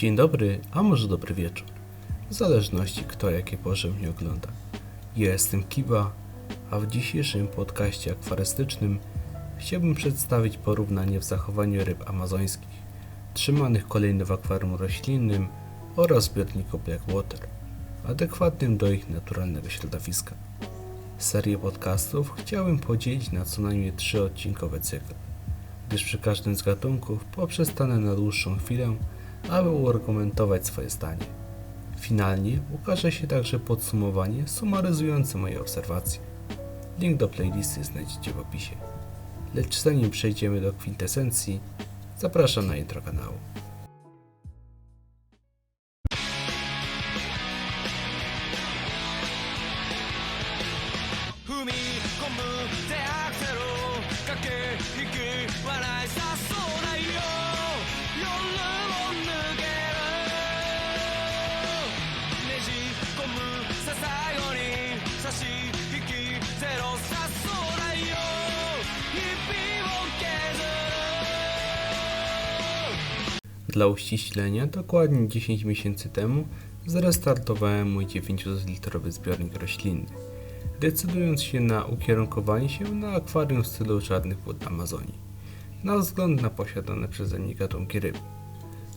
Dzień dobry, a może dobry wieczór. W zależności kto jakie porze mnie ogląda. Ja jestem Kiba, a w dzisiejszym podcaście akwarystycznym chciałbym przedstawić porównanie w zachowaniu ryb amazońskich, trzymanych kolejno w akwarium roślinnym oraz zbiorniku Blackwater, adekwatnym do ich naturalnego środowiska. Serię podcastów chciałem podzielić na co najmniej trzy odcinkowe cykle, gdyż przy każdym z gatunków poprzestanę na dłuższą chwilę, aby uargumentować swoje zdanie. Finalnie ukaże się także podsumowanie sumaryzujące moje obserwacje. Link do playlisty znajdziecie w opisie. Lecz zanim przejdziemy do kwintesencji, zapraszam na intro kanału. Humi, komu, te kake, hiki. Dla uściślenia, dokładnie 10 miesięcy temu zrestartowałem mój 9-litrowy zbiornik roślinny, decydując się na ukierunkowanie się na akwarium w stylu czarnych wód Amazonii, na wzgląd na posiadane przeze mnie gatunki ryb.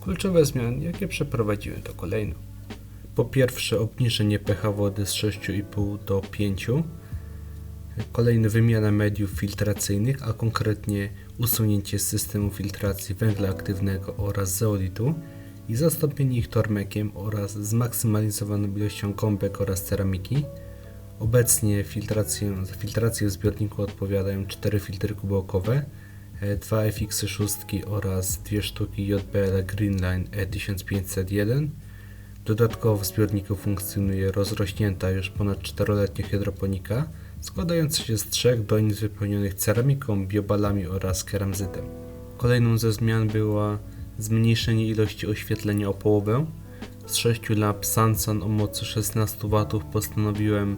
Kluczowe zmiany, jakie przeprowadziłem to kolejno. Po pierwsze obniżenie pH wody z 6,5 do 5, Kolejny wymiana mediów filtracyjnych, a konkretnie usunięcie systemu filtracji węgla aktywnego oraz zeolitu i zastąpienie ich tormekiem oraz zmaksymalizowaną ilością gąbek oraz ceramiki. Obecnie filtrację, za filtrację w zbiorniku odpowiadają 4 filtry kubełkowe, 2 FX6 oraz 2 sztuki JBL Greenline E E1501. Dodatkowo w zbiorniku funkcjonuje rozrośnięta już ponad 4-letnia hydroponika, składająca się z trzech donic wypełnionych ceramiką, biobalami oraz keramzytem. Kolejną ze zmian była zmniejszenie ilości oświetlenia o połowę. Z 6 lamp Sansan o mocy 16 W postanowiłem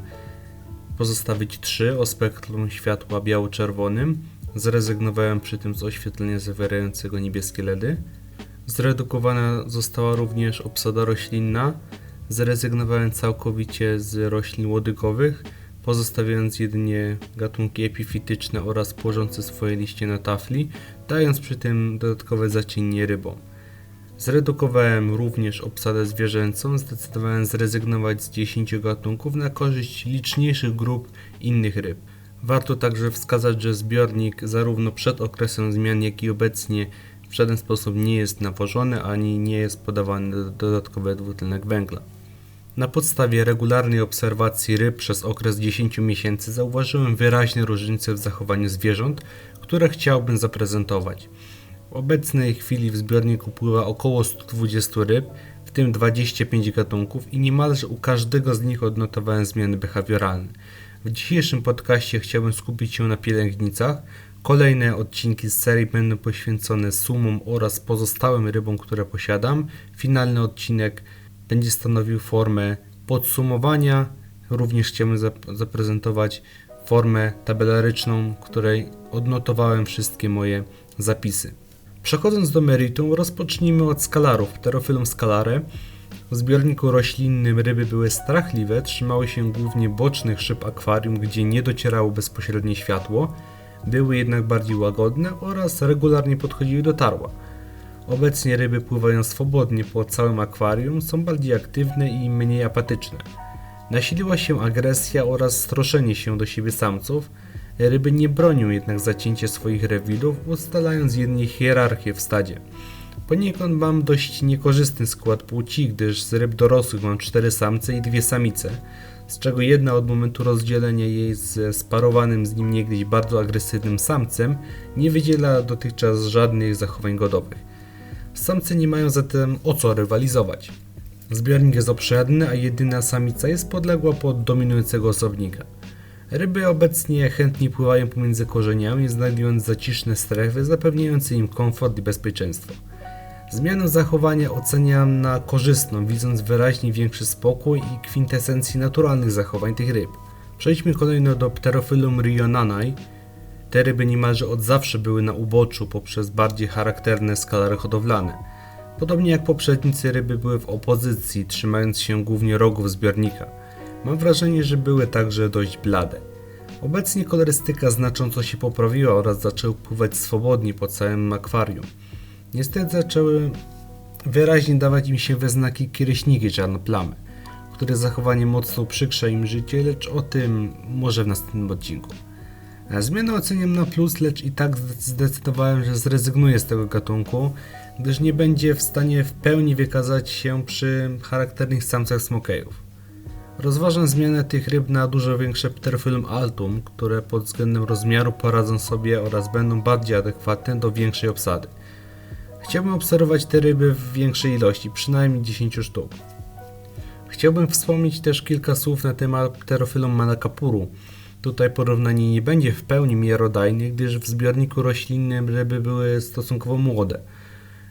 pozostawić 3 o spektrum światła biało-czerwonym. Zrezygnowałem przy tym z oświetlenia zawierającego niebieskie LEDy. Zredukowana została również obsada roślinna. Zrezygnowałem całkowicie z roślin łodygowych, pozostawiając jedynie gatunki epifityczne oraz położące swoje liście na tafli, dając przy tym dodatkowe zacienie rybom. Zredukowałem również obsadę zwierzęcą, zdecydowałem zrezygnować z 10 gatunków na korzyść liczniejszych grup innych ryb. Warto także wskazać, że zbiornik zarówno przed okresem zmian, jak i obecnie w żaden sposób nie jest nawożony ani nie jest podawany dodatkowy dwutlenek węgla. Na podstawie regularnej obserwacji ryb przez okres 10 miesięcy zauważyłem wyraźne różnice w zachowaniu zwierząt, które chciałbym zaprezentować. W obecnej chwili w zbiorniku pływa około 120 ryb, w tym 25 gatunków i niemalże u każdego z nich odnotowałem zmiany behawioralne. W dzisiejszym podcaście chciałbym skupić się na pielęgnicach. Kolejne odcinki z serii będą poświęcone sumom oraz pozostałym rybom, które posiadam. Finalny odcinek będzie stanowił formę podsumowania. Również chciałbym zap- zaprezentować formę tabelaryczną, której odnotowałem wszystkie moje zapisy. Przechodząc do meritum, rozpocznijmy od skalarów. Pterophyllum scalare. W zbiorniku roślinnym ryby były strachliwe, trzymały się głównie bocznych szyb akwarium, gdzie nie docierało bezpośrednie światło, były jednak bardziej łagodne oraz regularnie podchodziły do tarła. Obecnie ryby pływają swobodnie po całym akwarium, są bardziej aktywne i mniej apatyczne. Nasiliła się agresja oraz stroszenie się do siebie samców. Ryby nie bronią jednak zacięcia swoich rewirów, ustalając jedynie hierarchię w stadzie. Poniekąd mam dość niekorzystny skład płci, gdyż z ryb dorosłych mam cztery samce i dwie samice, z czego jedna od momentu rozdzielenia jej ze sparowanym z nim niegdyś bardzo agresywnym samcem nie wydziela dotychczas żadnych zachowań godowych. Samce nie mają zatem o co rywalizować. Zbiornik jest obszerny, a jedyna samica jest podległa pod dominującego osobnika. Ryby obecnie chętnie pływają pomiędzy korzeniami, znajdując zaciszne strefy zapewniające im komfort i bezpieczeństwo. Zmianę zachowania oceniam na korzystną, widząc wyraźnie większy spokój i kwintesencję naturalnych zachowań tych ryb. Przejdźmy kolejno do Pterophyllum rionanae. Te ryby niemalże od zawsze były na uboczu poprzez bardziej charakterne skalary hodowlane. Podobnie jak poprzednicy ryby były w opozycji, trzymając się głównie rogów zbiornika. Mam wrażenie, że były także dość blade. Obecnie kolorystyka znacząco się poprawiła oraz zaczęły pływać swobodnie po całym akwarium. Niestety zaczęły wyraźnie dawać im się we znaki kiereśniki czarnoplamy, które zachowanie mocno uprzykrza im życie, lecz o tym może w następnym odcinku. E, Zmianę oceniam na plus, lecz i tak zde- zdecydowałem, że zrezygnuję z tego gatunku, gdyż nie będzie w stanie w pełni wykazać się przy charakternych samcach smokejów. Rozważam zmianę tych ryb na dużo większe Pterofilum altum, które pod względem rozmiaru poradzą sobie oraz będą bardziej adekwatne do większej obsady. Chciałbym obserwować te ryby w większej ilości, przynajmniej 10 sztuk. Chciałbym wspomnieć też kilka słów na temat Pterofilum malakapuru. Tutaj porównanie nie będzie w pełni miarodajne, gdyż w zbiorniku roślinnym ryby były stosunkowo młode.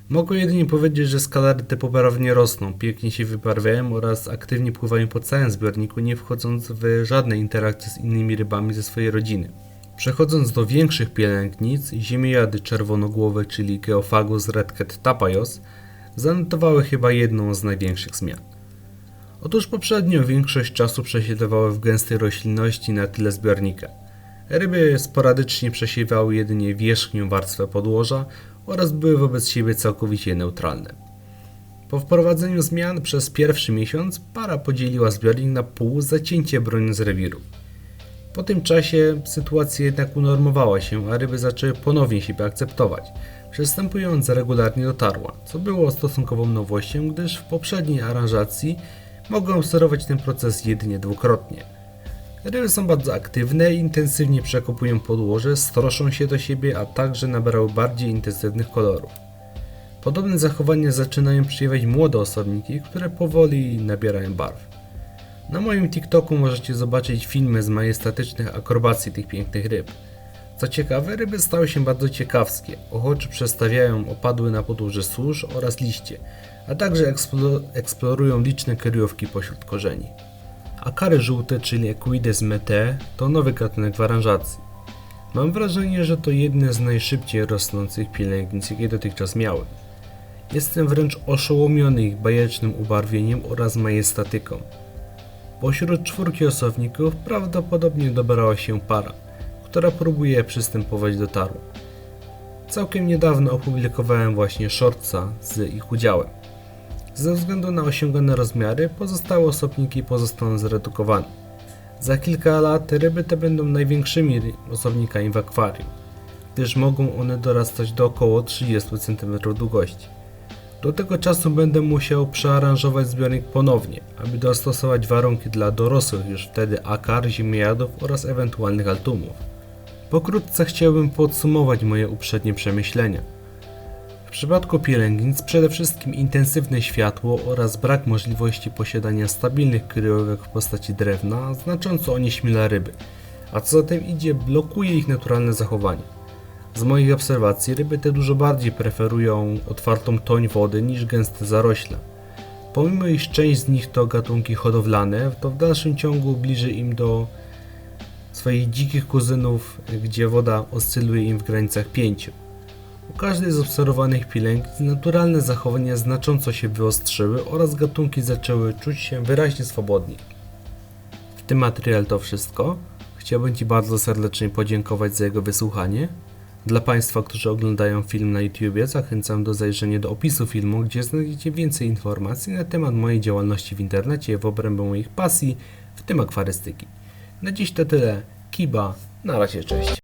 Mogę jedynie powiedzieć, że skalary te poprawnie rosną, pięknie się wybarwiają oraz aktywnie pływają po całym zbiorniku, nie wchodząc w żadne interakcje z innymi rybami ze swojej rodziny. Przechodząc do większych pielęgnic, ziemiojady czerwonogłowe, czyli Geophagus redcat tapajos, zanotowały chyba jedną z największych zmian. Otóż poprzednio większość czasu przesiadywały w gęstej roślinności na tyle zbiornika. Ryby sporadycznie przesiewały jedynie wierzchnią warstwę podłoża oraz były wobec siebie całkowicie neutralne. Po wprowadzeniu zmian przez pierwszy miesiąc para podzieliła zbiornik na pół, zacięcie broniąc rewiru. Po tym czasie sytuacja jednak unormowała się, a ryby zaczęły ponownie siebie akceptować, przystępując regularnie do tarła, co było stosunkową nowością, gdyż w poprzedniej aranżacji mogłem obserwować ten proces jedynie dwukrotnie. Ryby są bardzo aktywne intensywnie przekopują podłoże, stroszą się do siebie, a także nabierały bardziej intensywnych kolorów. Podobne zachowania zaczynają przyjmować młode osobniki, które powoli nabierają barw. Na moim TikToku możecie zobaczyć filmy z majestatycznych akrobacji tych pięknych ryb. Co ciekawe, ryby stały się bardzo ciekawskie. Ochoczo przestawiają opadły na podłoże służ oraz liście, a także eksplo- eksplorują liczne kryjówki pośród korzeni. Akary żółte, czyli Equides mete, to nowy gatunek w aranżacji. Mam wrażenie, że to jedne z najszybciej rosnących pielęgnic, jakie dotychczas miałem. Jestem wręcz oszołomiony ich bajecznym ubarwieniem oraz majestatyką. Pośród czwórki osobników prawdopodobnie dobrała się para, która próbuje przystępować do taru. Całkiem niedawno opublikowałem właśnie shortsa z ich udziałem. Ze względu na osiągane rozmiary, pozostałe osobniki pozostaną zredukowane. Za kilka lat ryby te będą największymi osobnikami w akwarium, gdyż mogą one dorastać do około 30 cm długości. Do tego czasu będę musiał przearanżować zbiornik ponownie, aby dostosować warunki dla dorosłych już wtedy akar, ziemojadów oraz ewentualnych altumów. Pokrótce chciałbym podsumować moje uprzednie przemyślenia. W przypadku pielęgnic przede wszystkim intensywne światło oraz brak możliwości posiadania stabilnych kryjówek w postaci drewna znacząco onieśmiela ryby, a co za tym idzie blokuje ich naturalne zachowanie. Z moich obserwacji ryby te dużo bardziej preferują otwartą toń wody niż gęste zarośla. Pomimo iż część z nich to gatunki hodowlane, to w dalszym ciągu bliżej im do swoich dzikich kuzynów, gdzie woda oscyluje im w granicach 5. U każdej z obserwowanych pielęgnic naturalne zachowania znacząco się wyostrzyły oraz gatunki zaczęły czuć się wyraźnie swobodniej. W tym materiale to wszystko. Chciałbym Ci bardzo serdecznie podziękować za jego wysłuchanie. Dla Państwa, którzy oglądają film na YouTubie, zachęcam do zajrzenia do opisu filmu, gdzie znajdziecie więcej informacji na temat mojej działalności w internecie w obrębie moich pasji, w tym akwarystyki. Na dziś to tyle. Kiba, na razie, cześć.